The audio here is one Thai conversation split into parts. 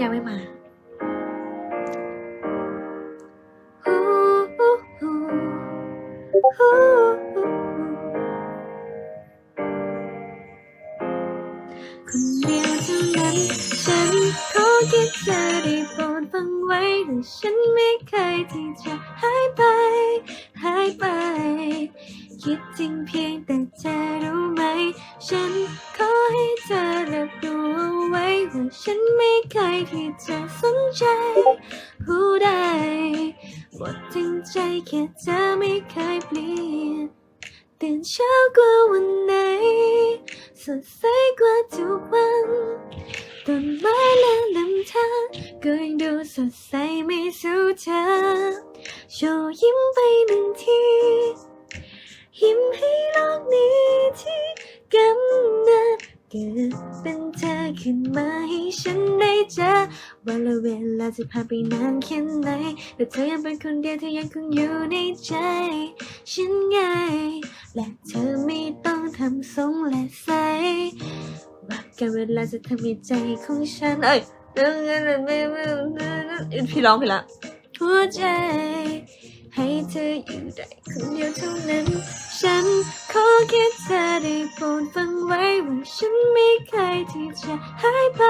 ยังไม่มาคนเดียวเท่านั้น ฉันขอแค่เธอได้โปรดฟังไว้แต่ฉันไม่เคยที่จะหายไป หายไป คิดจริงเพียงแต่เธอรู้ไหม ฉันขอให้เธอรับรู้เอาไว้ว่าฉันไม่เคยที่จะสนใจผู้ใดหมดทั้งใจแค่เธอไม่เคยเปลี่ยนตื่นเช้ากว่าวันไหน สดใสกว่าทุกวันต้นไม้และลำธารก็ยังดูสดใสไม่สู้เธอโชว์ยิ้มไปหนึ่งที ยิ้มให้โลกนี้ที่กำเนิดเกิดเป็นเธอขึ้นมาให้ฉันได้เจอวันละเวลาจะผ่านไปนานแค่ไหนแต่เธอยังเป็นคนเดียวที่ยังคงอยู่ในใจฉันไง และเธอไม่ต้องทำทรงและใสว่าการเวลาจะทำให้ใจของฉันเอ้ยพี่ร้องไปละหัวใจ เธออยู่ได้คนเดียวเท่านั้น ฉันขอแค่เธอได้โปรดฟังไว้ว่าฉันไม่เคยที่จะหายไป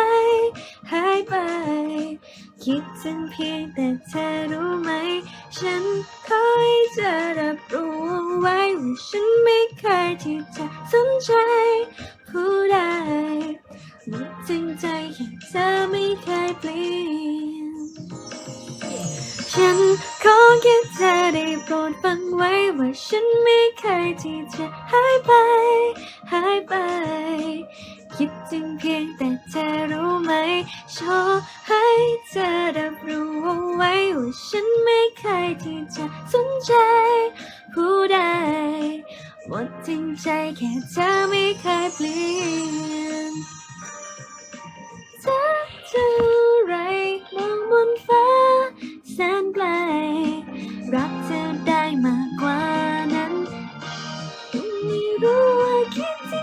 หายไป คิดถึงเพียงแต่เธอรู้ไหม ฉันขอให้เธอรับรู้ไว้ว่าฉันไม่เคยที่จะสนใจผู้ใดหมดจริงใจแค่เธอไม่เคยเปลี่ยนฉันขอ คิดเธอได้โปรดฟังไว้ว่าฉันไม่เคยที่จะหายไป หายไป คิดถึงเพียงแต่เธอรู้ไหมชอให้เธอรับรู้เอาไว้ว่าฉันไม่เคยที่จะสนใจ ผู้ใดหมดจริงใจแค่เธอไม่เคยเปลี่ยนสักเท่าไรมองบนฟ้าแสนไกล Kitty!